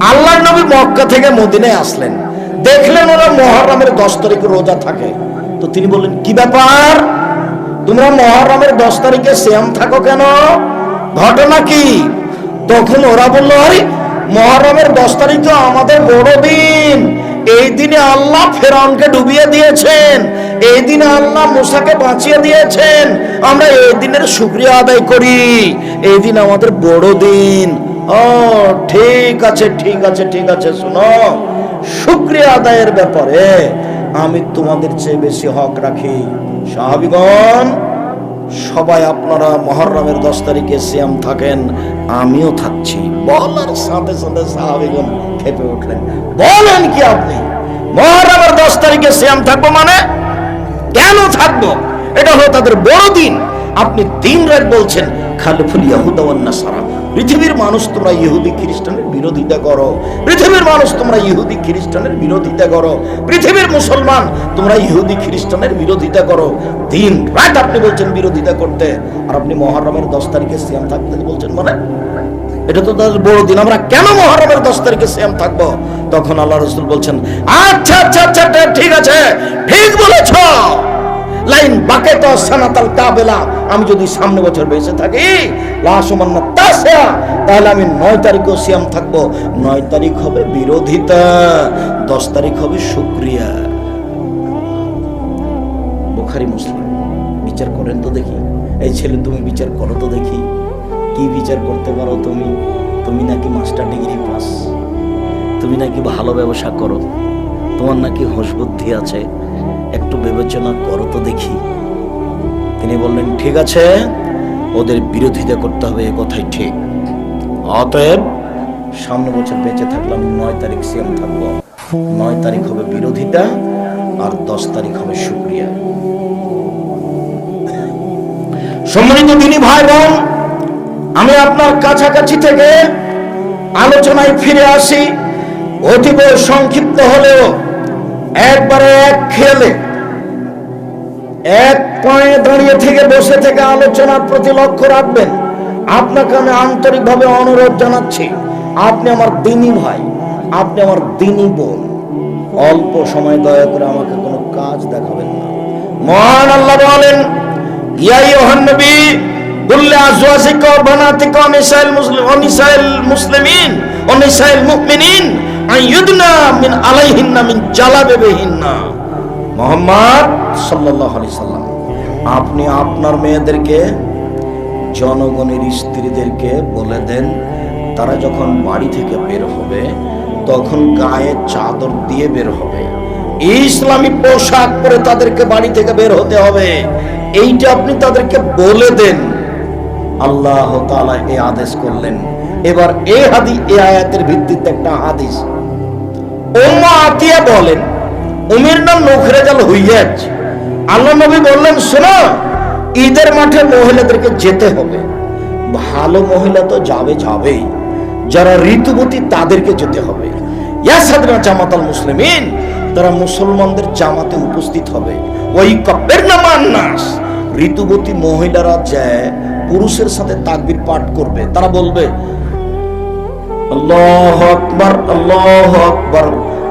আল্লাহ নবী মক্কা থেকে মদিনায় আসলেন। দেখলেন ওরা মহরমের দশ তারিখে রোজা থাকে। তো তিনি বললেন, কি ব্যাপার? তোমরা মহরমের দশ তারিখে শ্যাম থাকো কেন? ঘটনা কি? তখন ওরা বলল, আরে, মহরমের দশ তারিখ তো আমাদের বড় দিন। এই দিনে আল্লাহ ফেরাউনকে ডুবিয়ে দিয়েছেন। এই দিনে আল্লাহ মুসাকে বাঁচিয়ে দিয়েছেন। আমরা এই দিনের শুক্রিয়া আদায় করি। এই দিন আমাদের বড় দিন। ও, ঠিক আছে ঠিক আছে ঠিক আছে, শোনো। শুক্রিয়া আদায়ের ব্যাপারে আমি তোমাদের চেয়ে বেশি হক রাখি। সাহাবিগণ, সবাই আপনারা মহরমের দশ তারিখে শ্যাম থাকেন, আমিও থাকছি। বলার সাথে সাথে সাহাবিগণ খেপে উঠলেন। বলেন কি আপনি, মহরমের দশ তারিখে শ্যাম থাকব মানে? কেন থাকব? এটা হলো তাদের বড় দিন আপনি দিন রাত বলছেন, খালিফুল ইয়াহুদাওয়ান্না সারা পৃথিবীর মানুষ তোমরা ইহুদি খ্রিস্টানের বিরোধিতা করো। পৃথিবীর মানুষ তোমরা ইহুদি খ্রিস্টানের বিরোধিতা করো। পৃথিবীর মুসলমান তোমরা ইহুদি খ্রিস্টানের বিরোধিতা করো। দিন রাত আপনি বলছেন বিরোধিতা করতে আর আপনি মহরমের দশ তারিখে সিয়াম থাকতে বলছেন মানে? এটা তো তাদের বড় দিন আমরা কেন মহরমের দশ তারিখে সেম থাকব? তখন আল্লাহ রসুল বলছেন আচ্ছা আচ্ছা আচ্ছা, ঠিক আছে ঠিক বলেছ। লাইন বাকে তো সানাতাল কাবেলা। আমি যদি সামনে বছর বেঁচে থাকি লাসমান্য তাসা তাহলে আমি নয় তারিখও সিয়াম থাকব। নয় তারিখ হবে বিরোধিতা, দশ তারিখ হবে শুক্রিয়া। বুখারি, মুসলিম, বিচার করেন তো দেখি। এই ছেলে, তুমি বিচার করো তো দেখি। কি বিচার করতে পারো তুমি? তুমি নাকি মাস্টার ডিগ্রি পাস। তুমি নাকি ভালো ব্যবসা করো। তোমার নাকি হোশ বুদ্ধি আছে। একটু বিবেচনা করো তো দেখি। তিনি বললেন, ঠিক আছে, ওদের বিরোধিতা করতে হবে, এ কথাই ঠিক। অতএব সামনে বছর বেঁচে থাকলাম, নয় তারিখ সিএম থাকব। নয় তারিখ হবে বিরোধিতা, আর দশ তারিখ হবে শুক্রিয়া। সম্মানিত তিনি ভাই বোন আমি আপনার কাছাকাছি থেকে আলোচনায় ফিরে আসি। অতীব সংক্ষিপ্ত হলেও একবারে এক খেলে এক পায়ে দাঁড়িয়ে থেকে বসে থেকে আলোচনার প্রতি লক্ষ্য রাখবেন। আপনাকে আমি আন্তরিকভাবে অনুরোধ জানাচ্ছি, আপনি আমার দিনী ভাই, আপনি আমার দিনী বোন। অল্প সময় দয়া করে আমাকে কোনো কাজ দেখাবেন না। মহান আল্লাহ বলেন, ইয়া ইউহান নবী বললে আজওয়াজিকা ওয়া বানাতিকা ওয়া নিসাইল মুসলিম ওয়া নিসাইল মুসলিমিন, ওয়া নিসাইল মুমিনিন আইয়ুদনা মিন আলাইহিন্না মিন জালাবিবিহিন্না। মোহাম্মদ সাল্লাল্লাহু আলাইহি সাল্লাম, আপনি আপনার মেয়েদেরকে, জনগণের স্ত্রীদেরকে বলে দেন, তারা যখন বাড়ি থেকে বের হবে, তখন গায়ে চাদর দিয়ে বের হবে। ইসলামী পোশাক পরে তাদেরকে বাড়ি থেকে বের হতে হবে। এইটা আপনি তাদেরকে বলে দেন। আল্লাহ তাআলা এই আদেশ করলেন। এবার এই হাদি এই আয়াতের ভিত্তিতে একটা হাদিস। উম্মা আতিয়া বলেন উমের নাম নখরেজাল হইয়াজ আল্লাহ নবী বললেন, শোনো, ঈদের মাঠে মহিলাদেরকে যেতে হবে। ভালো মহিলা তো যাবে যাবেই। যারা ঋতুবতী তাদেরকে যেতে হবে। ইয়াসাদরা জামাতাল মুসলিমিন, তারা মুসলমানদের জামাতে উপস্থিত হবে। ওই কব্বের নামান নাস। ঋতুবতী মহিলারা যায় পুরুষের সাথে তাকবির পাঠ করবে, তারা বলবে, আল্লাহ আকবার আল্লাহ আকবার।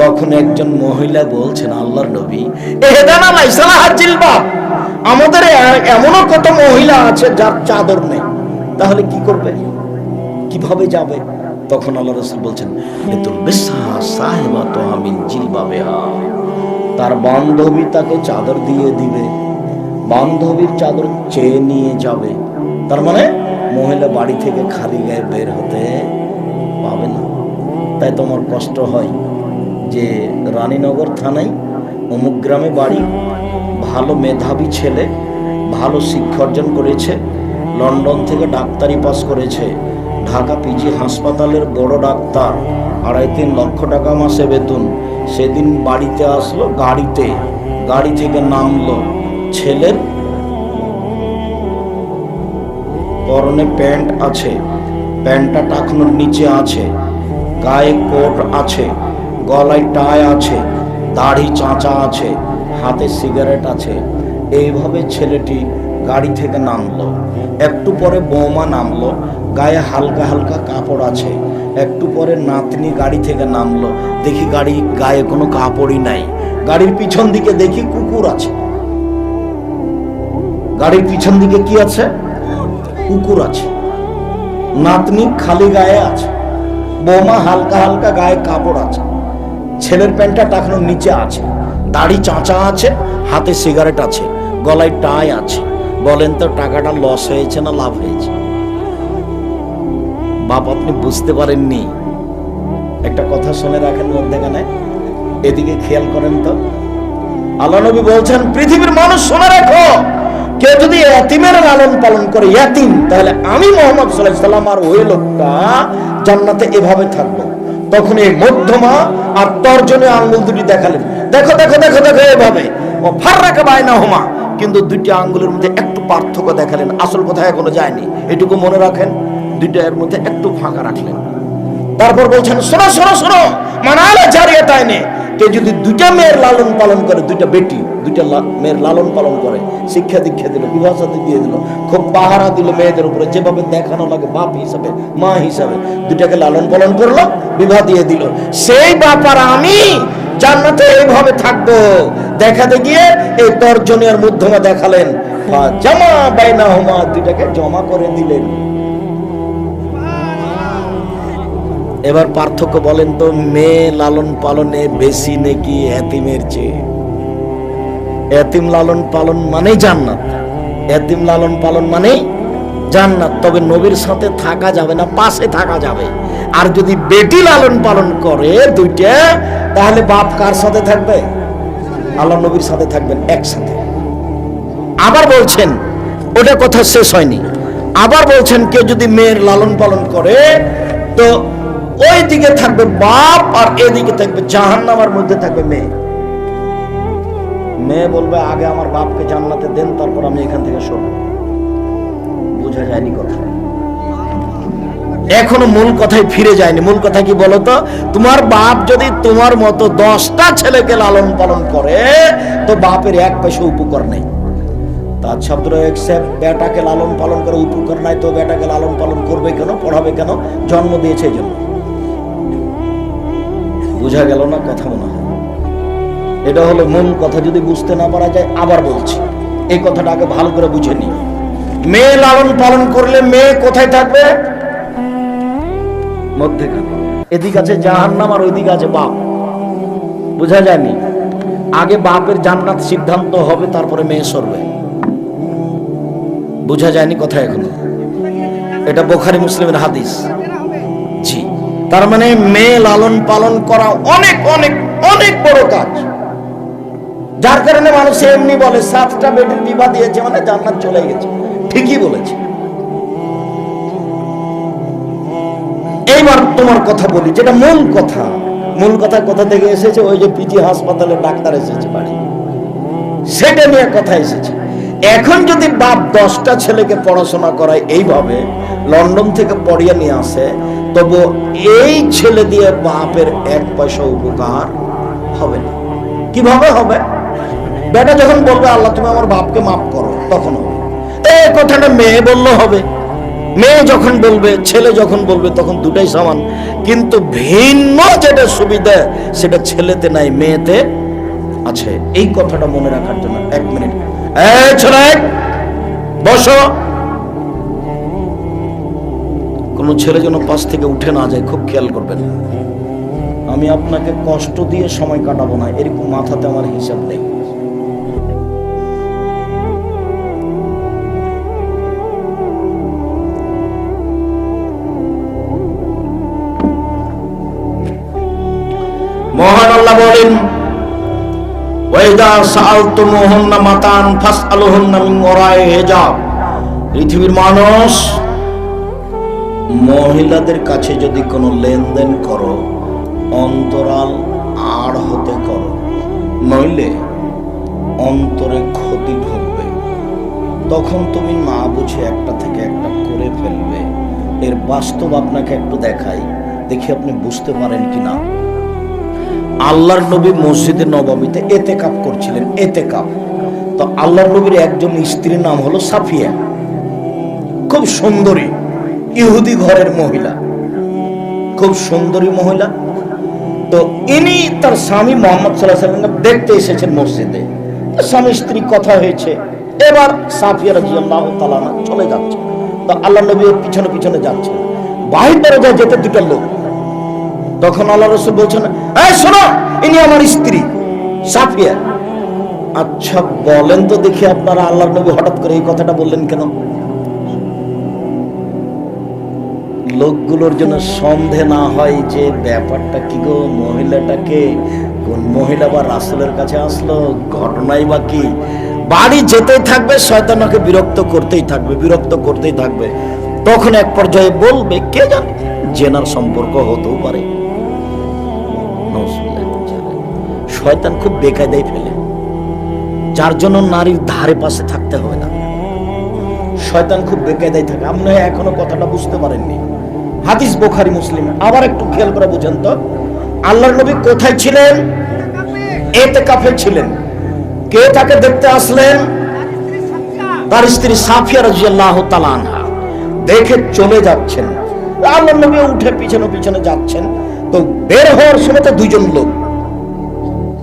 তখন একজন মহিলা বলছেন, আল্লাহর নবী এহেদানা জিলবাব আমাদের এমনও কত মহিলা আছে যার চাদর নেই, তাহলে কি করবে? কীভাবে যাবে? তখন আল্লাহ রসুল বলছেন সাহেবা তো আমিন জিলবাবেহা তার বান্ধবী তাকে চাদর দিয়ে দিবে, বান্ধবীর চাদর চেয়ে নিয়ে যাবে, তার মানে মহিলা বাড়ি থেকে খালি গায়ে বের হতে পাবে না, তাই তোমার কষ্ট হয়। যে রানীনগর থানায় অমুক গ্রামে বাড়ি, ভালো মেধাবী ছেলে, ভালো শিক্ষা অর্জন করেছে, লন্ডন থেকে ডাক্তারি পাস করেছে, ঢাকা পিজি হাসপাতালের বড় ডাক্তার, আড়াই তিন লক্ষ টাকা মাসে বেতন, সেদিন বাড়িতে আসলো, গাড়িতে, গাড়ি থেকে নামলো, ছেলের পরনে প্যান্ট আছে, প্যান্টটা টাকনোর নিচে আছে, গায়ে কোট আছে গলায় টাই আছে, দাড়ি চাঁচা আছে, হাতে সিগারেট আছে। এইভাবে ছেলেটি গাড়ি থেকে নামলো। একটু পরে বৌমা নামলো। গায়ে হালকা হালকা কাপড় আছে। একটু পরে নাতনি গাড়ি থেকে নামলো। দেখি গাড়ি, গায়ে কোনো কাপড়ই নাই। গাড়ির পিছন দিকে দেখি কুকুর আছে। গাড়ির পিছন দিকে কি আছে? কুকুর আছে। নাতনি খালি গায়ে আছে। বৌমা হালকা হালকা গায়ে কাপড় আছে। ছেলের প্যান্টটা টাকানোর নিচে আছে। দাড়ি চাঁচা আছে, হাতে সিগারেট আছে, গলায় টাই আছে। বলেন তো, টাকাটা লস হয়েছে না লাভ হয়েছে? বাপ, আপনি বুঝতে পারেননি। একটা কথা শুনে রাখেন মধ্যেখানে। এদিকে খেয়াল করেন তো। আল্লাহ নবী বলছেন, পৃথিবীর মানুষ শুনে রাখো। কেউ যদি এতিমের লালন পালন করে, এতিম, তাহলে আমি মোহাম্মদ সাল্লাহ সাল্লাম আর ওই লোকটা জান্নাতে এভাবে থাকব। তখন এই মধ্যমা আর তর্জনে আঙ্গুল দুটি দেখালেন। দেখো দেখো দেখো দেখো এভাবে। ও ফার্রাকা বায়না হোমা কিন্তু দুইটি আঙ্গুলের মধ্যে একটু পার্থক্য দেখালেন। আসল কথা এখনও যায়নি। এটুকু মনে রাখেন, দুইটা এর মধ্যে একটু ফাঁকা রাখলেন। তারপর বলছেন, শোনো শোনো শোনো, মানালে জারিয়ে তাইনে কে যদি দুইটা মেয়ের লালন পালন করে দুইটা বেটি দুইটা মেয়ের লালন পালন করে, শিক্ষা দীক্ষা দিল, বিবাহ দিয়ে দিল, খুব পাহারা দিল মেয়েদের উপরে, যেভাবে দেখানো লাগে বাপ হিসাবে, মা হিসাবে, দুইটাকে লালন পালন করল, বিবাহ দিয়ে দিল। সেই বাপ আর আমি জান্নাতে এইভাবে থাকব। দেখাতে গিয়ে এই তর্জনীয় মধ্যমা দেখালেন। জামা বাইনা হোমা দুইটাকে জমা করে দিলেন। এবার পার্থক্য বলেন তো, মেয়ে লালন পালনে বেশি নাকি এতিমের চেয়ে? এতিম লালন পালন মানেই জান্নাত। এতিম লালন পালন মানেই জান্নাত। তবে নবীর সাথে থাকা যাবে না, পাশে থাকা যাবে। আর যদি বেটি লালন পালন করে দুইটা, তাহলে বাপ কার সাথে থাকবে? আল্লাহ নবীর সাথে থাকবেন একসাথে। আবার বলছেন, ওটা কথা শেষ হয়নি। আবার বলছেন, কেউ যদি মেয়ের লালন পালন করে, তো ওই দিকে থাকবে বাপ আর এদিকে থাকবে জাহান্নামার মধ্যে থাকবে মেয়ে। মেয়ে বলবে, আগে আমার বাপকে জান্নাতে দেন, তারপর আমি এখান থেকে সরব। বোঝা যায়নি কথা এখনও মূল কথায় ফিরে যায়নি। মূল কথা কি বলতো? তোমার বাপ যদি তোমার মতো দশটা ছেলেকে লালন পালন করে, তো বাপের এক পয়সা উপকার নেই। তার ছাত্র একসেপ্ট বেটাকে লালন পালন করে উপকার নাই, তো বেটাকে লালন পালন করবে কেন, পড়াবে কেন, জন্ম দিয়েছে জন্য। বোঝা গেল না কথা মনে হয়? এটা হলো মূল কথা, যদি বুঝতে না পারা যায় আবার বলছি। এই কথাটা আগে ভালো করে বুঝে নি মেয়ে লালন পালন করলে মেয়ে কোথায় থাকবে? মধ্যেখানে। এদিকে আছে জাহান্নাম আর ওইদিক আছে বাপ। বোঝা যায়নি? আগে বাপের জান্নাত সিদ্ধান্ত হবে, তারপরে মেয়ে সরবে। বোঝা যায়নি কথা এখনও? এটা বোখারি মুসলিমের হাদিস। জি। তার মানে মেয়ে লালন পালন করা অনেক অনেক অনেক বড় কাজ। যার কারণে মানুষ এমনি বলে, সাতটা বেটির বিবাহ দিয়েছে মানে জান্নাত চলে গেছে। ঠিকই বলেছে। এইবার তোমার কথা বলি, যেটা মূল কথা মূল কথা কোথা থেকে এসেছে? ওই যে পিজি হাসপাতালে ডাক্তার এসেছে বাড়ি। সেটা নিয়ে কথা এসেছে। এখন যদি বাপ দশটা ছেলেকে পড়াশোনা করায় এইভাবে, লন্ডন থেকে পড়িয়ে নিয়ে আসে তবু এই ছেলে দিয়ে বাপের এক পয়সা উপকার হবে না। কীভাবে হবে? বেটা, যখন বলবে, আল্লাহ, তুমি আমার বাপকে মাফ করো, তখন হবে। এই কথাটা মেয়ে বললে হবে। মেয়ে যখন বলবে, ছেলে যখন বলবে, তখন দুটাই সমান। কিন্তু ভিন্ন যেটা সুবিধা, সেটা ছেলেতে নাই, মেয়েতে আছে। এই কথাটা মনে রাখার জন্য এক মিনিট। বসো। কোনো ছেলে যেন পাশ থেকে উঠে না যায়, খুব খেয়াল করবেন। আমি আপনাকে কষ্ট দিয়ে সময় কাটাবো না, এরকম মাথাতে আমার হিসাব নেই। বলেন পৃথিবীর মানুষ, মহিলাদের কাছে যদি কোনো লেনদেন করো, অন্তরাল আড় হতে করো, নইলে অন্তরে ক্ষতি ঢুকবে। তখন তুমি না বুঝে একটা থেকে একটা করে ফেলবে। এর বাস্তব আপনাকে একটু দেখাই, দেখি আপনি বুঝতে পারেন কি না আল্লাহর নবী মসজিদে নবমীতে এতে কাপ করছিলেন এতে কাপ তো আল্লাহর নবীর একজন স্ত্রীর নাম হলো সাফিয়া। খুব সুন্দরী, ইহুদি ঘরের মহিলা। খুব সুন্দরী মহিলা। তো ইনি তার স্বামী মোহাম্মদ সাল্লাহ সাল্লামকে দেখতে এসেছেন মসজিদে। স্বামী স্ত্রী কথা হয়েছে, এবার সাফিয়া রাজিয়াল্লাহ তালানা চলে যাচ্ছে। তো আল্লাহ নবী পিছনে পিছনে যাচ্ছে। বাহির দরজা যেতে দুটো লোক। তখন আল্লাহ রসুল বলছেন শোনো, ইনি আমার স্ত্রী, সাফিয়া। আচ্ছা বলেন তো দেখি আপনারা আল্লাহ নবী হঠাৎ করে এই কথাটা বললেন কেন? লোকগুলোর জন্য সন্দেহ না হয় যে ব্যাপারটা কি গো, মহিলাটাকে কোন মহিলা বা রাসুলের কাছে আসলো, ঘটনাই বা কি? বাড়ি যেতেই থাকবে শয়তানকে বিরক্ত করতেই থাকবে, বিরক্ত করতেই থাকবে। তখন এক পর্যায়ে বলবে, কে জানে, জেনার সম্পর্ক হতেও পারে। শয়তান খুব বেকায়দায় ফেলে। যার জন্য নারীর ধারে পাশে থাকতে হবে না। শয়তান খুব বেকায়দায় থাকে। আপনি এখনও কথাটা বুঝতে পারেননি। হাদিস বোখারি, মুসলিম। আবার একটু খেয়াল করে বুঝেন তো। আল্লাহর নবী কোথায় ছিলেন? এতে কাফে ছিলেন। কে তাকে দেখতে আসলেন? তার স্ত্রী সাফিয়া রাজিয়াল্লাহ তালানহা দেখে চলে যাচ্ছেন। আল্লাহর নবী উঠে পিছনে পিছনে যাচ্ছেন। তো বের হওয়ার সময় তো দুইজন লোক।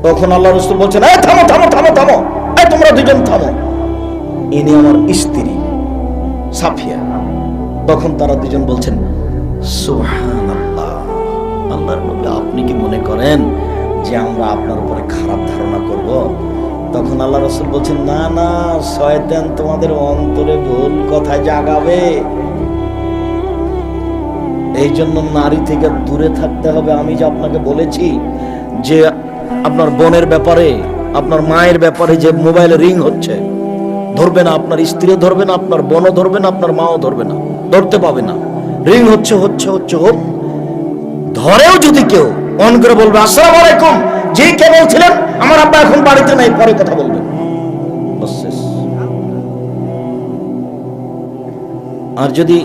তখন আল্লাহ রসুল বলছেন থামো থামো থামো থামো। তোমরা দুজন থামো। ইনি আমার স্ত্রী, সাফিয়া। তখন তারা দুজন বলছেন আপনি কি মনে করেন যে আমরা আপনার উপরে খারাপ ধারণা করব? তখন আল্লাহ রসুল বলছেন, না না, শয়তান তোমাদের অন্তরে ভুল কথা জাগাবে। এই জন্য নারী থেকে দূরে থাকতে হবে। আমি যে আপনাকে বলেছি যে আপনার বোনের ব্যাপারে, আপনার মায়ের ব্যাপারে যে মোবাইলে রিং হচ্ছে, ধরবে না আপনার স্ত্রীও ধরবে না, আপনার বোনও ধরবে না, আপনার মাও ধরবে না, ধরতে পাবে না। রিং হচ্ছে হচ্ছে হচ্ছে হোক ধরেও যদি কেউ অন করে বলবে, আসসালামু আলাইকুম, জি, কে বলছিলেন? আমার আব্বা এখন বাড়িতে নাই, পরে কথা শেষ। আর যদি,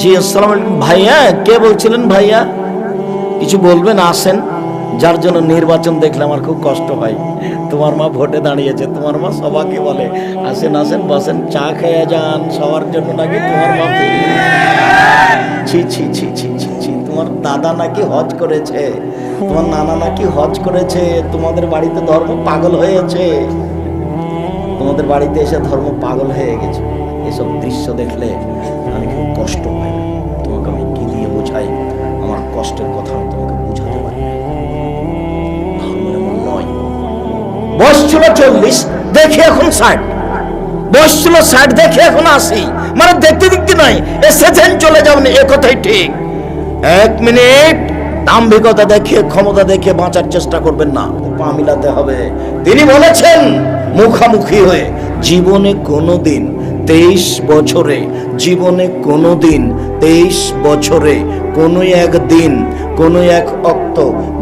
জি, আসসালাম ভাইয়া, কে বলছিলেন ভাইয়া? কিছু বলবেন আসেন। যার জন্য নির্বাচন দেখলে আমার খুব কষ্ট হয়। তোমার মা ভোটে দাঁড়িয়েছে, তোমার মা সবাইকে বলে, আসেন আসেন, বসেন, চা খেয়ে যান, সবার জন্য নাকি তোমার মা ছি ছি ছি ছি ছি ছি, তোমার দাদা নাকি হজ করেছে, তোমার নানা নাকি হজ করেছে, তোমাদের বাড়িতে ধর্ম পাগল হয়েছে। তোমাদের বাড়িতে এসে ধর্ম পাগল হয়ে গেছে। এসব দৃশ্য দেখলে আমি খুব কষ্ট পাই তোমাকে আমি কি দিয়ে বোঝাই? আমার কষ্টের কথা চল্লিশ, দেখে এখন ষাট। বয়স ছিল ষাট, দেখে এখন আশি। মানে দেখতে দেখতে নয় এসেছেন চলে যাবেন এ কথাই ঠিক। এক মিনিট, দাম্ভিকতা দেখে ক্ষমতা দেখে বাঁচার চেষ্টা করবেন না। পা মিলাতে হবে। তিনি বলেছেন, মুখামুখি হয়ে, জীবনে কোনোদিন তেইশ বছরে, জীবনে কোনোদিন তেইশ বছরে, কোনো একদিন কোনো এক অক্ত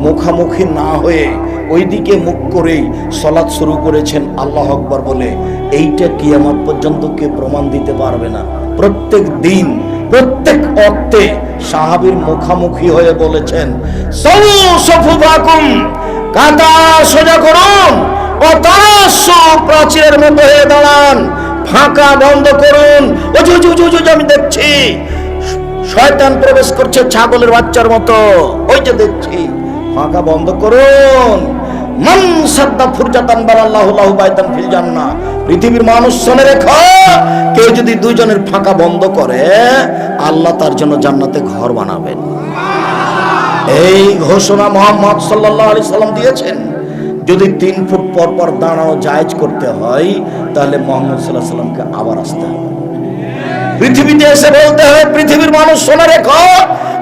মুখামুখি না হয়ে ওইদিকে মুখ করেই সলাৎ শুরু করেছেন আল্লাহ আকবর বলে, এইটা কি আমার পর্যন্ত কে প্রমাণ দিতে পারবে না। প্রত্যেক দিন, প্রত্যেক অর্থে সাহাবীর মুখামুখি হয়ে বলেছেন কাতা সোজা করুন ও প্রাচীরের মতো হয়ে দাঁড়ান, ফাঁকা বন্ধ করুন। আমি দেখছি, শয়তান প্রবেশ করছে ছাগলের বাচ্চার মতো, ওই যে দেখছি। ফাঁকা বন্ধ করুন। ফুরজাতান লাহু বাইতান ফিল পৃথিবীর মানুষ শুনে রেখো, কেউ যদি দুইজনের ফাঁকা বন্ধ করে, আল্লাহ তার জন্য জান্নাতে ঘর বানাবেন। এই ঘোষণা মোহাম্মদ সাল্লাল্লাহু আলাইহি সাল্লাম দিয়েছেন। যদি তিন ফুট পর পর দাঁড়ানো জায়েজ করতে হয়, তাহলে মোহাম্মদ সাল্লাহ সাল্লামকে আবার আসতে হবে। পৃথিবীতে এসে বলতে হবে, পৃথিবীর মানুষ শোনা রেখো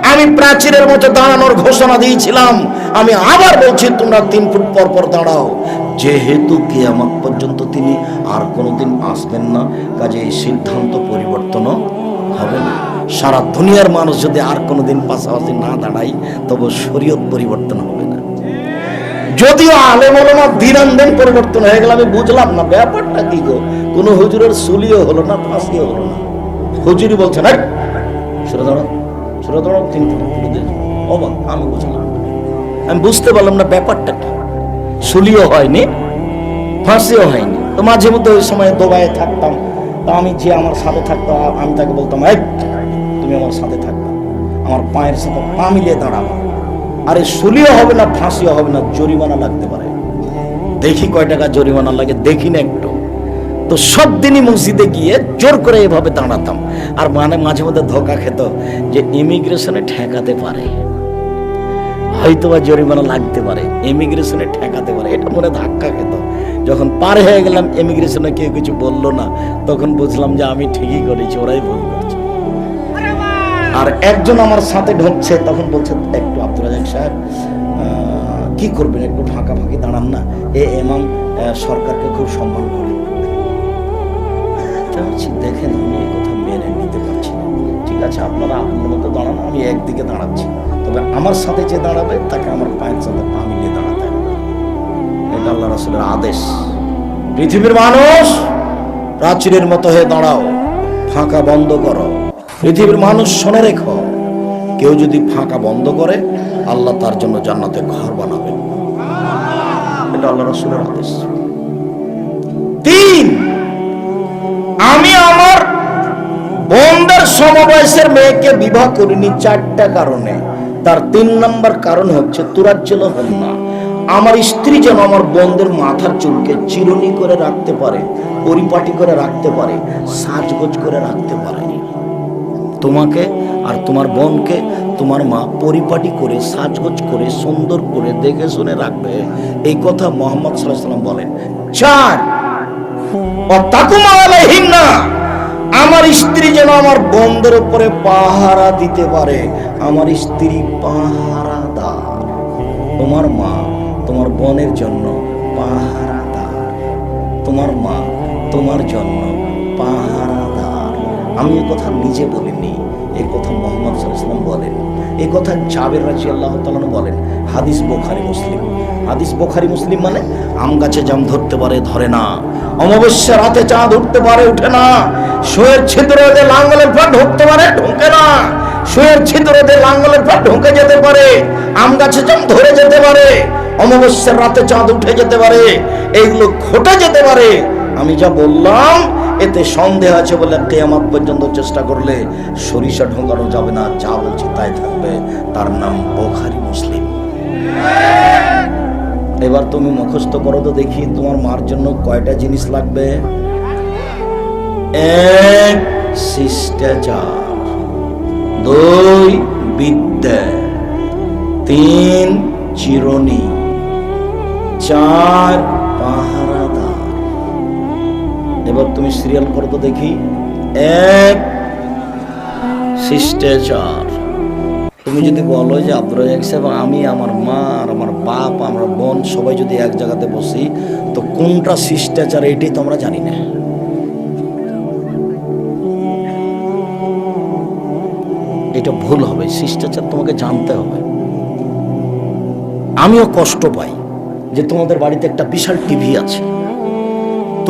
আমি প্রাচীরের মতো দাঁড়ানোর ঘোষণা দিয়েছিলাম। আমি আবার বলছি তোমরা তিন ফুট পর পর দাঁড়াও। যেহেতু কিয়ামত পর্যন্ত তিনি আর কোনোদিন আসবেন না কাজে এই সিদ্ধান্ত পরিবর্তনও হবে না। সারা দুনিয়ার মানুষ যদি আর কোনোদিন পাশাপাশি না দাঁড়ায় তবে শরীয়ত পরিবর্তন হবে না। যদিও আলেম ওলামা দিন পরিবর্তন হয়ে গেল আমি বুঝলাম না ব্যাপারটা কি গো? কোন হুজুরের সুলিও হলো না ফাঁসিও হলো না। হুজুরি বলছেন "এই, সরে দাঁড়াও। সরে দাঁড়াও কিন্তু অবাক আমি বুঝলাম আমি বুঝতে পারলাম না ব্যাপারটা কি। সুলিও হয়নি, ফাঁসিও হয়নি। তো মাঝে মধ্যে ওই সময় দোবায় থাকতাম। তা আমি যে আমার সাথে থাকতো আমি তাকে বলতাম, এই, তুমি আমার সাথে থাকবে। আমার পায়ের সাথে পা মিলিয়ে দাঁড়াবা আরে সুলিও হবে না, ফাঁসিও হবে না, জরিমানা লাগতে পারে। দেখি কয় টাকা জরিমানা লাগে, দেখি না তো সব দিনই মসজিদে গিয়ে জোর করে এভাবে দাঁড়াতাম। আর মানে মাঝে মধ্যে ধোকা খেত যে ইমিগ্রেশনে ঠেকাতে পারে। হয়তো বা জরিমানা লাগতে পারে, ইমিগ্রেশনে ঠেকাতে পারে, এটা মনে ধাক্কা খেত। যখন পার হয়ে গেলাম, ইমিগ্রেশনে কেউ কিছু বলল না, তখন বুঝলাম যে আমি ঠিকই করেছি, ওরাই ভুল করছে। আর একজন আমার সাথে ঢুকছে, তখন বলছে, একটু আব্দুল রাজাক সাহেব কি করবেন? একটু ফাঁকা ফাঁকি, দাঁড়ান না। এ এমাম সরকারকে খুব সম্মান করে। তা বলছি, দেখেন আমি এই কথা মেনে নিতে পারছি না। ঠিক আছে আপনারা আপনার মতো দাঁড়ান আমি একদিকে দাঁড়াচ্ছি। তবে আমার সাথে যে দাঁড়াবে তাকে আমার পায়ের সাথে পা মিলিয়ে দাঁড়াতে হবে। এটা আল্লাহ রাসুলের আদেশ। পৃথিবীর মানুষ প্রাচীরের মতো হয়ে দাঁড়াও ফাঁকা বন্ধ করো। পৃথিবীর মানুষ শোনে রেখো কেউ যদি ফাঁকা বন্ধ করে আল্লাহ তার জন্য জান্নাতে ঘর বানাবেন। এটা আল্লাহ রসুলের আদেশ। বোনদের সমবয়সের মেয়েকে বিবাহ করিনি চারটা কারণে। তার তিন নম্বর কারণ হচ্ছে তুরাজ্জল হন না আমার স্ত্রী যেন আমার বোনদের মাথার চুলকে চিরুনি করে রাখতে পারে, পরিপাটি করে রাখতে পারে, সাজগোজ করে রাখতে পারে। তোমাকে আর তোমার বোনকে তোমার মা পরিপাটি করে, সাজগোজ করে, সুন্দর করে দেখে শুনে রাখবে। এই কথা মোহাম্মদ সাল্লাহ সাল্লাম বলেন। চার। না আমার স্ত্রী যেন আমার বন্ধের উপরে পাহারা দিতে পারে। আমার স্ত্রী পাহারা দার তোমার মা তোমার বনের জন্য পাহারা দার তোমার মা তোমার জন্য পাহারা পাহারাদার। আমি কথা নিজে বলিনি। এই কথা মোহাম্মদ সাল্লাম বলেন। এই কথা জাবের রাজি আল্লাহ তালন বলেন। হাদিস বোখারি, মুসলিম। হাদিস বোখারি, মুসলিম মানে আম গাছে জাম ধরতে পারে, ধরে না। অমাবস্যা রাতে চাঁদ উঠতে পারে, উঠে না। শোয়ের ছিদ্র দিয়ে লাঙ্গলের পর ঢুকতে পারে, ঢুকে না। শোয়ের ছিদ্র দিয়ে লাঙ্গলের পর ঢুকে যেতে পারে, আম গাছে জাম ধরে যেতে পারে। অমাবস্যার রাতে চাঁদ উঠে যেতে পারে এইগুলো ঘটে যেতে পারে। আমি যা বললাম এতে সন্দেহ আছে বলে কেয়ামাত পর্যন্ত চেষ্টা করলে সরিষা ঢোকানো যাবে না, যা বলছি তাই থাকবে। তার নাম বোখারি মুসলিম। এবার তুমি মুখস্থ করো তো দেখি তোমার মার জন্য কয়টা জিনিস লাগবে। এক, শিষ্টাচার। দুই, বিদ্যা। তিন চিরণী চার পাহারাদার এবার তুমি সিরিয়াল করো দেখি। এক, শিষ্টাচার। তুমি যদি বলো যে আব্দুল রাজাক সাহেব, আমি, আমার মা আর আমার বাপ, আমার বোন, সবাই যদি এক জায়গাতে বসি, তো কোনটা শিষ্টাচার, এটাই তো আমরা জানি না। এটা ভুল হবে, শিষ্টাচার তোমাকে জানতে হবে। আমিও কষ্ট পাই যে তোমাদের বাড়িতে একটা বিশাল টিভি আছে।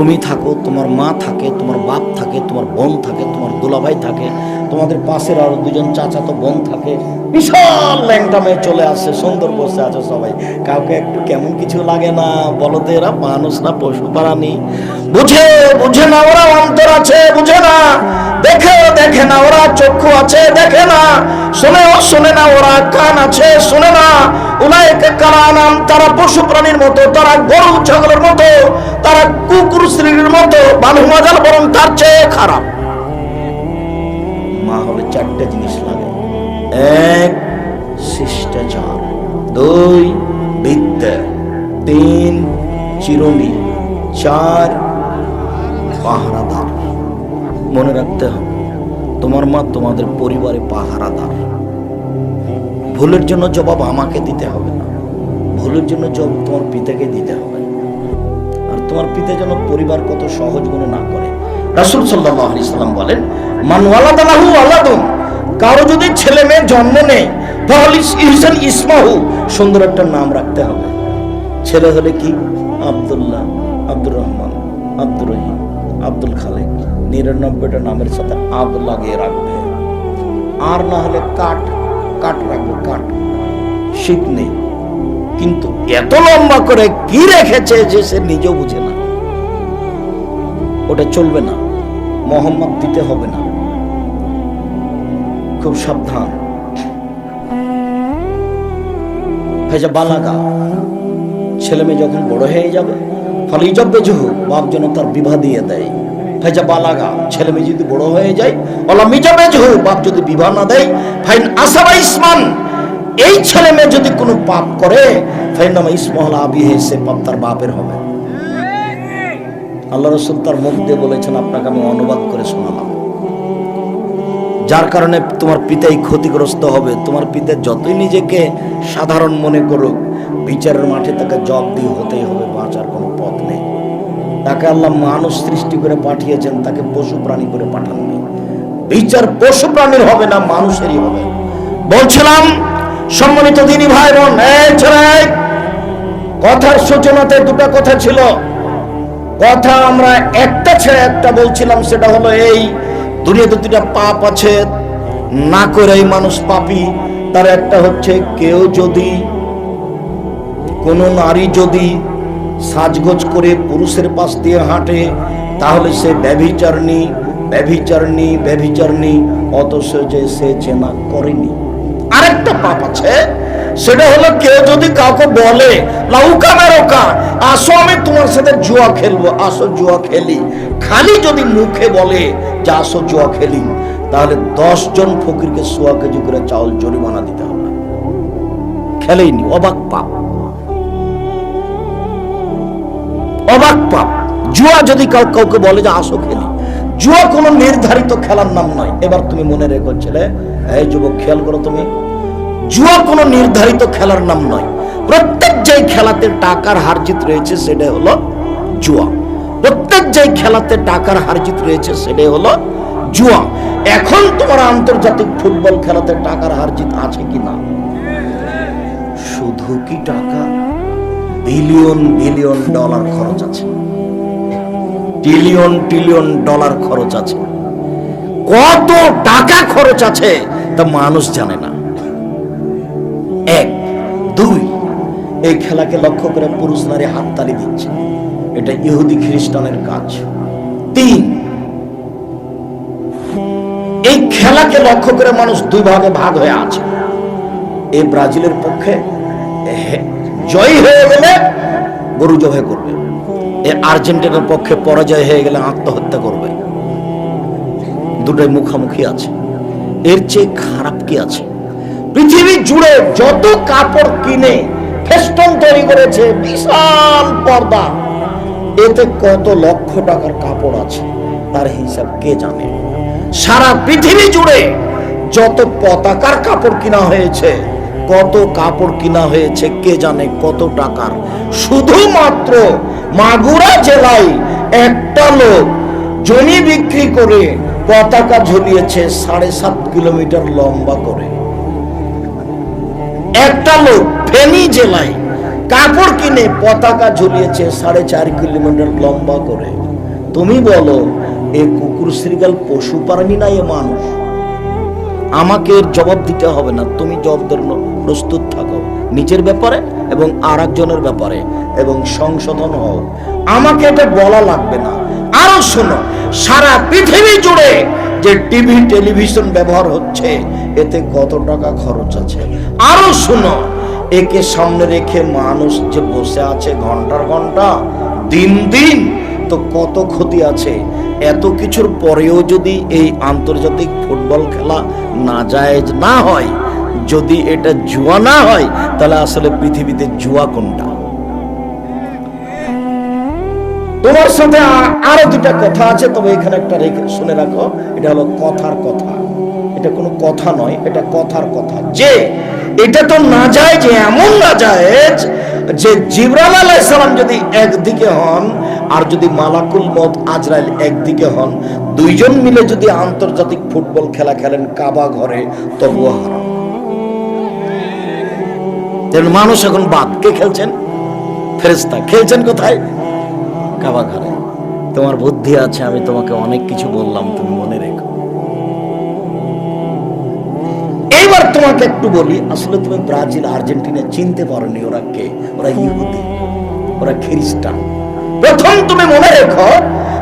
তুমি থাকো, তোমার মা থাকে, তোমার বাপ থাকে, তোমার বোন থাকে, তোমার দুলাভাই থাকে, তোমাদের পাশের আরও দুজন চাচা তো বোন থাকে। বিশাল ল্যাংটা মেয়ে চলে আসছে সুন্দর বসে আছে সবাই। কাউকে একটু কেমন কিছু লাগে না বলো তো এরা মানুষ না, পশু প্রাণী বুঝে বুঝে না, ওরা অন্তর আছে, বুঝে না। দেখে দেখে না, ওরা চক্ষু আছে, দেখে না। শোনেও শোনে না, ওরা কান আছে, শোনে না। উনায়কে কারা নাম তারা পশু প্রাণীর মতো, তারা গরু, ছাগলের মতো। তারা কুকুর শ্রেণির মতো বানু মাজাল বরং তার চেয়ে খারাপ। মা হলে চারটে জিনিস লাগে। এক, শিষ্টাচার। দুই, বিদ্যা। তিন, চিরুনি। চার, পাহারাদার। মনে রাখতে হবে, তোমার মা তোমাদের পরিবারে পাহারাদার। ভুলের জন্য জবাব আমাকে দিতে হবে না। ভুলের জন্য জবাব তোমার পিতাকে দিতে হবে। তোমার পিতা যেন পরিবার কত সহজ মনে না করে। রাসুল সাল্লাহ আলি সাল্লাম বলেন, মান ওয়ালাদালাহু আলাদুন কারও যদি ছেলে মেয়ে জন্ম নেই তাহলে ইসমাহু, সুন্দর একটা নাম রাখতে হবে। ছেলে হলে কি? আব্দুল্লাহ, আব্দুর রহমান, আব্দুর রহিম, আব্দুল খালেক। নিরানব্বইটা নামের সাথে আব লাগিয়ে রাখবে। আর না হলে কাঠ কাঠ রাখবে কাঠ শীত নেই। কিন্তু এত লম্বা করে কি রেখেছে যে সে নিজেও বুঝে না। ওটা চলবে না, মোহাম্মদ দিতে হবে না। খুব সাবধান। ভেজা বালাগা। ছেলে মেয়ে যখন বড় হয়ে যাবে, ফলে ইজব্বে জহু বাপ যেন তার বিবাহ দিয়ে দেয়। ফাইজা বালাগা, ছেলে মেয়ে যদি বড় হয়ে যায় অলা মিজাবে জহু বাপ যদি বিবাহ না দেয়, ফাইন আসাবা ইসমান। এই ছেলে মেয়ে যদি কোনো পাপ করে আবি সে পাপ তার বাপের হবে। আল্লাহ রসুল তার মুখ দিয়ে বলেছেন, আপনাকে আমি অনুবাদ করে শোনালাম। যার কারণে তোমার পিতাই ক্ষতিগ্রস্ত হবে। তোমার পিতা যতই নিজেকে সাধারণ মনে করুক, বিচারের মাঠে তাকে জব দিয়ে হতেই হবে, বাঁচার কোনো পথ নেই। তাকে আল্লাহ মানুষ সৃষ্টি করে পাঠিয়েছেন, তাকে পশু প্রাণী করে পাঠাননি। বিচার পশু প্রাণীর হবে না, মানুষেরই হবে। বলছিলাম সম্মানিত দিনী ভাই বোন কথার সূচনাতে দুটো কথা ছিল। কথা আমরা একটা ছেড়ে একটা বলছিলাম, সেটা হলো এই, দুনিয়াতে দুটা পাপ আছে, না করে এই মানুষ পাপি। তার একটা হচ্ছে, কেউ যদি, কোনো নারী যদি সাজগোজ করে পুরুষের পাশ দিয়ে হাঁটে, তাহলে সে ব্যভিচারণী ব্যভিচারণী ব্যভিচারণী, অথচ যে সে চেনা করেনি। আরেকটা পাপ আছে, সেটা হলো কেউ যদি কাউকে বলে লাউকা মেরোকা আসো আমি তোমার সাথে জুয়া খেলব, আসো জুয়া খেলি। খালি যদি মুখে বলে যে আসো জুয়া খেলি, তাহলে দশ জন ফকিরকে সোয়া কেজি করে চাউল জরিমানা দিতে হবে। খেলেইনি অবাক পাপ। অবাক পাপ। জুয়া যদি কাউ কাউকে বলে যে আসো খেলি, জুয়া কোনো নির্ধারিত খেলার নাম নয়। এবার তুমি মনে রেখো, ছেলে, এই যুবক, খেয়াল করো তুমি জুয়া কোনো নির্ধারিত খেলার নাম নয়। প্রত্যেক যে খেলাতে টাকার হারজিত রয়েছে সেটাই হলো জুয়া। প্রত্যেক যে খেলাতে টাকার হারজিত রয়েছে সেটাই হলো জুয়া। এখন তোমার আন্তর্জাতিক ফুটবল খেলাতে টাকার হারজিত আছে কি না? শুধু কি টাকা? বিলিয়ন বিলিয়ন ডলার খরচ আছে। ট্রিলিয়ন ট্রিলিয়ন ডলার খরচ আছে। কত টাকা খরচ আছে, তা মানুষ জানে না। এই খেলাকে লক্ষ্য করে পুরুষ নারী হাততালি দিচ্ছে। এটা ইহুদি খ্রিস্টানের কাজ। তিন, এই খেলাকে লক্ষ্য করে মানুষ দুই ভাগে ভাগ হয়ে আছে। এই ব্রাজিলের পক্ষে জয়ী হয়ে গেলে গরু জবাই করবে। এ আর্জেন্টিনার পক্ষে পরাজয় হয়ে গেলে আত্মহত্যা করবে। দুটোই মুখামুখি আছে। এর চেয়ে খারাপ কি আছে? পৃথিবী জুড়ে যত কাপড় কিনে ফেস্টন তৈরি করেছে, বিশাল পর্দা। এতে কত লক্ষ টাকার কাপড় আছে, তার হিসাব কে জানে? সারা পৃথিবী জুড়ে যত পতাকার কাপড় কিনা হয়েছে, কত কাপড় কিনা হয়েছে কে জানে কত টাকার। শুধুমাত্র মাগুরা জেলায় একটা লোক জমি বিক্রি করে পতাকা ঝুলিয়েছে সাড়ে সাত কিলোমিটার লম্বা করে। একটা লোক ফেনী জেলায় কাপড় কিনে পতাকা ঝুলিয়েছে সাড়ে চার কিলোমিটার লম্বা করে। তুমি বলো, এ কুকুর শ্রীগাল পশু প্রাণী না এ মানুষ? আমাকে এর জবাব দিতে হবে না, তুমি জবাব জন্য প্রস্তুত থাকো। নিজের ব্যাপারে এবং আর একজনের ব্যাপারে এবং সংশোধন হও। আমাকে এটা বলা লাগবে না। আরও শোনো, সারা পৃথিবী জুড়ে যে টিভি, টেলিভিশন ব্যবহার হচ্ছে, এতে কত টাকা খরচ আছে? আরও শোনো, একে সামনে রেখে মানুষ যে বসে আছে ঘণ্টার ঘণ্টা, দিন দিন, তো কত ক্ষতি আছে? এত কিছুর পরেও যদি এই আন্তর্জাতিক ফুটবল খেলা না জায়েজ না হয়, যদি এটা জুয়া না হয়, তাহলে আসলে পৃথিবীতে জুয়া কোনটা? তোমার সাথে আরও দুটা কথা আছে, তবে এখানে একটা রেখে শুনে রাখো, এটা হলো কথার কথা। এটা কোনো কথা নয়, এটা কথার কথা। যে, এটা তো না যায় যে এমন না যায় যে জিবরাল আলাইহিস সালাম যদি একদিকে হন আর যদি মালাকুল মত আজরাইল একদিকে হন, দুইজন মিলে যদি আন্তর্জাতিক ফুটবল খেলা খেলেন কাবা ঘরে তবুও হারাম। মানুষ এখন বাদ কে খেলছেন ফেরেস্তা খেলছেন কোথায়? কাবা ঘরে। তোমার বুদ্ধি আছে, আমি তোমাকে অনেক কিছু বললাম, তুমি মনে রেখো। এইবার তোমাকে একটু বলি, আসলে তুমি ব্রাজিল, আর্জেন্টিনা চিনতে পারোনি ওরা কে? ওরা ইহুদি, ওরা খ্রিস্টান। প্রথম তুমি মনে রেখো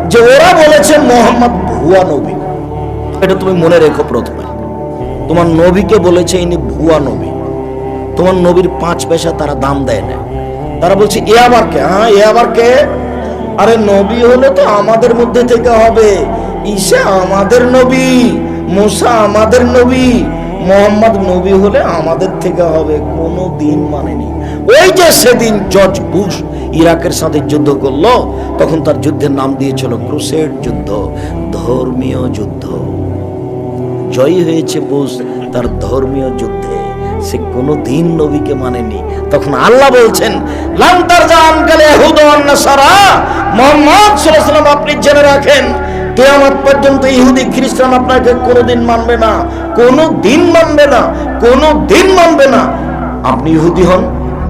যে ওরা বলেছে মোহাম্মদ ভুয়া নবী। এটা তুমি মনে রেখো প্রথমে। তোমার নবীকে বলেছে ইনি ভুয়া নবী। তোমার নবীর পাঁচ পয়সা তারা দাম দেয় না তারা বলছে, এ আবার কে? হ্যাঁ এ আবার কে? আরে নবী হলে তো আমাদের মধ্যে থেকে হবে। ঈশা আমাদের নবী, মুসা আমাদের নবী, মোহাম্মদ নবী হলে আমাদের থেকে হবে, কোনো দিন মানেনি। ওই যে সেদিন জর্জ বুশ ইরাকের সাথে যুদ্ধ করল, তখন তার যুদ্ধের নাম দিয়েছিল ক্রুসেড যুদ্ধ, ধর্মীয় যুদ্ধ। জয়ী হয়েছে বুশ তার ধর্মীয় যুদ্ধে। সে কোনো দিন নবীকে মানেনি। তখন আল্লাহ বলছেন লান্তার জান হুদন সারা মোহাম্মদ সাল্লাল্লাহু আপনি জেনে রাখেন, কেয়ামত পর্যন্ত ইহুদি খ্রিস্টান আপনাকে কোনোদিন মানবে না কোনো দিন মানবে না কোনো দিন মানবে না। আপনি ইহুদি হন,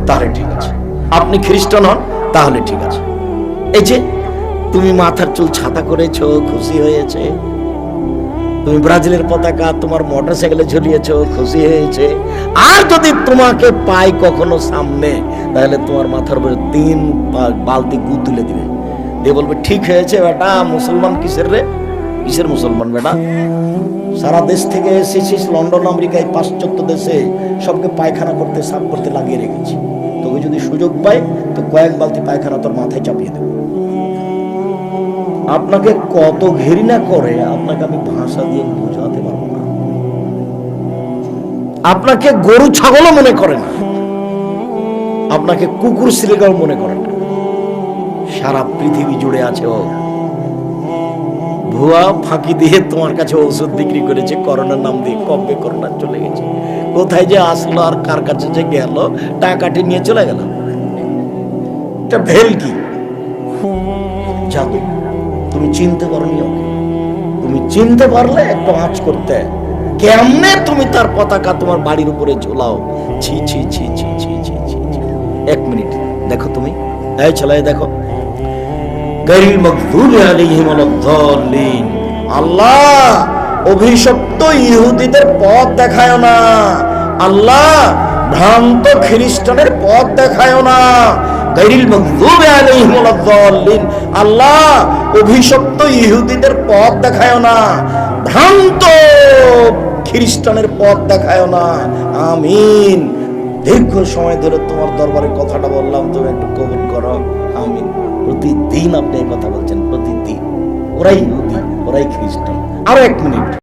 তাহলে ঠিক আছে। আপনি খ্রিস্টান হন, তাহলে ঠিক আছে। এই যে, তুমি মাথার চুল ছাতা করেছ, খুশি হয়েছে। তুমি ব্রাজিলের পতাকা, তোমার মোটর সাইকেলে ঝুলিয়েছো, খুশি হয়েছে। আর যদি তোমাকে পাই কখনো সামনে, তাহলে তোমার মাথার উপরে তিন বালতি গু তুলে দিবে। দিয়ে বলবে, ঠিক হয়েছে বেটা, মুসলমান কিসের রে? কিসের মুসলমান বেটা? সারা দেশ থেকে এসেছিস, লন্ডন, আমেরিকায় পাশ্চাত্য দেশে, সবকে পায়খানা করতে সাফ করতে লাগিয়ে রেখেছি। তোকে যদি সুযোগ পাই, তো কয়েক বালতি পায়খানা তোর মাথায় চাপিয়ে দেবো। আপনাকে কত ঘেরিনা করে, আপনাকে আমি ভাষা দিয়ে বোঝাতে পারব না। আপনাকে গরু ছাগলও মনে করে না। আপনাকে কুকুর শ্রীগাও মনে করে না। সারা পৃথিবী জুড়ে আছে ও। ভুয়া ফাঁকি দিয়ে তোমার কাছে ওষুধ বিক্রি করেছে, করোনার নাম দিয়ে কবে করোনা চলে গেছে? কোথায় যে আসলো আর কার কাছে যে গেল টাকাটি নিয়ে চলে গেল? এটা ভেল কি জাদু তুমি চিনতে পারলিও তুমি চিনতে পারলে একটা আঁচ করতে। কেমনে তুমি তার পতাকা তোমার বাড়ির উপরে ঝোলাও? ছি ছি ছি ছি ছি ছি ছি এক মিনিট, দেখো তুমি। এই ছেলাই দেখো। গাইল মকদুল আলাইহিম আলাদ-দাল্লিন। আল্লাহ, অভিশপ্ত ইহুদিদের পথ দেখায় না। আল্লাহ, ভ্রান্ত খ্রিস্টানের পথ দেখায় না। গাইরিল মকদুব আলাইহিম আলাদ-দাল্লিন। আল্লাহ অভিশপ্ত ইহুদিদের পথ দেখায় না, ভ্রান্ত খ্রিস্টানের পথ দেখায় না। আমিন। দীর্ঘ সময় ধরে তোমার দরবারে কথাটা বললাম, তুমি একটু কবুল করো। আমিন। প্রতিদিন আপনি এই কথা বলছেন, প্রতিদিন। ওরাই ইহুদি, ওরাই খ্রিস্টান। আরও এক মিনিট।